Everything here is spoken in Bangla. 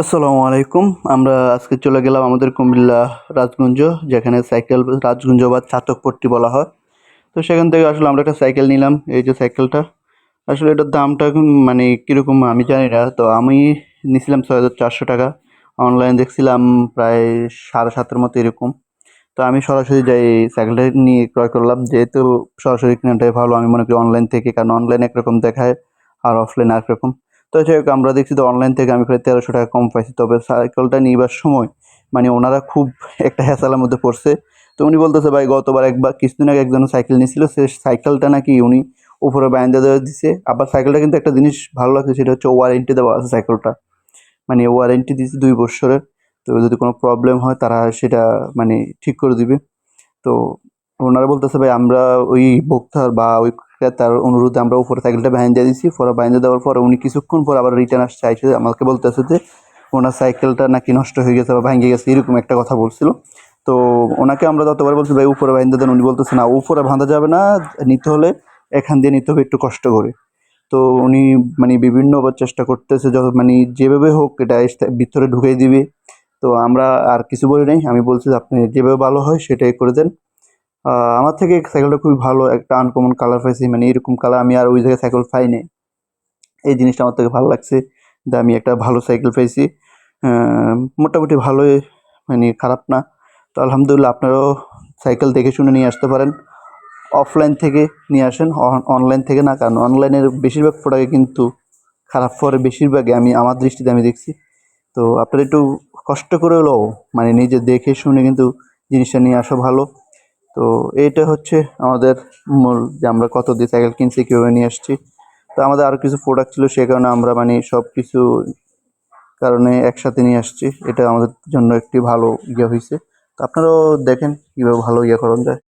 আসসালামু আলাইকুম। আমরা আজকে চলে গেলাম আমাদের কুমিল্লা রাজগঞ্জ, যেখানে সাইকেল, রাজগঞ্জ বা চাতকপট্টি বলা হয়। তো সেখান থেকে আসলে আমরা একটা সাইকেল নিলাম, এই যে সাইকেলটা। আসলে এটার দামটা মানে কীরকম আমি জানি না, তো আমি নিয়েছিলাম ছয় হাজার চারশো টাকা। অনলাইন দেখছিলাম প্রায় সাড়ে সাতের মতো এরকম। তো আমি সরাসরি যাই সাইকেলটা নিয়ে ক্রয় করলাম। যেহেতু সরাসরি কেনাটাই ভালো, আমি মনে করি অনলাইন থেকে, কারণ অনলাইন একরকম দেখায় আর অফলাইন আরেক রকম তো যাই হোক, আমরা দেখছি তো অনলাইন থেকে আমি প্রায় তেরোশো টাকা কম পাইছি। তবে সাইকেলটা নিবার সময় মানে ওনারা খুব একটা হ্যাসালের মধ্যে পড়ছে। তো উনি বলতেছে, ভাই, গতবার একবার, কিছুদিন আগে একজন সাইকেল নিয়েছিল, সে সাইকেলটা নাকি উনি উপরে বাইন্দা দেওয়া দিছে। আবার সাইকেলটা কিন্তু একটা জিনিস ভালো লাগছে, সেটা হচ্ছে ওয়ারেন্টি দেওয়া আছে সাইকেলটা মানে ওয়ারেন্টি দিয়েছে দুই বছরের। তো যদি কোনো প্রবলেম হয়, তারা সেটা মানে ঠিক করে দিবে। তো ওনারা বলতেছে, ভাই, আমরা ওই ভোক্তার বা ওই ক্রেতার অনুরোধে আমরা উপরে সাইকেলটা ভ্যান দিয়ে দিয়েছি পরে বাইন্দা দেওয়ার পরে উনি কিছুক্ষণ পর আবার রিটার্ন আসছে। আইসে আমাকে বলতেছে যে, ওনার সাইকেলটা নাকি নষ্ট হয়ে গেছে বা ভাঙে গেছে, এরকম একটা কথা বলছিল। তো ওনাকে আমরা যতবার বলছি, ভাই, উপরে বাইন্দা দেন, উনি বলতেছে, না, উপরে বাঁধা যাবে না, নিতে হলে এখান দিয়ে নিতে হবে একটু কষ্ট করে। তো উনি মানে বিভিন্নবার চেষ্টা করতেছে, যত মানে যেভাবে হোক এটা ভিতরে ঢুকিয়ে দিবে। তো আমরা আর কিছু বলি নাই। আমি বলছি আপনি যেভাবে ভালো হয় সেটাই করে দেন। আমার থেকে সাইকেলটা খুবই ভালো, একটা আনকমন কালার পাইছি মানে এরকম কালার আমি আর ওই জায়গায় সাইকেল পাই নাই। এই জিনিসটা আমার থেকে ভালো লাগছে যে আমি একটা ভালো সাইকেল পাইছি। মোটামুটি ভালোই মানে খারাপ না। তো আলহামদুলিল্লাহ আপনারাও সাইকেল দেখে শুনে নিয়ে আসতে পারেন। অফলাইন থেকে নিয়ে আসেন অনলাইন থেকে না, কারণ অনলাইনের বেশিরভাগ প্রোডাক্টে কিন্তু খারাপ। পরে বেশিরভাগই আমি, আমার দৃষ্টিতে আমি দেখছি। তো আপনারা একটু কষ্ট করে হলেও মানে নিজে দেখে শুনে কিন্তু জিনিসটা নিয়ে আসা ভালো। তো এইটা হচ্ছে আমাদের মূল যে আমরা কত দিয়ে সাইকেল কিনছি, কীভাবে নিয়ে আসছি। তো আমাদের আরও কিছু প্রোডাক্ট ছিল, সে কারণে আমরা মানে সব কিছু কারণে একসাথে নিয়ে আসছি। এটা আমাদের জন্য একটি ভালো ইয়ে হয়েছে তো আপনারাও দেখেন কীভাবে ভালো ইয়ে করা যায়।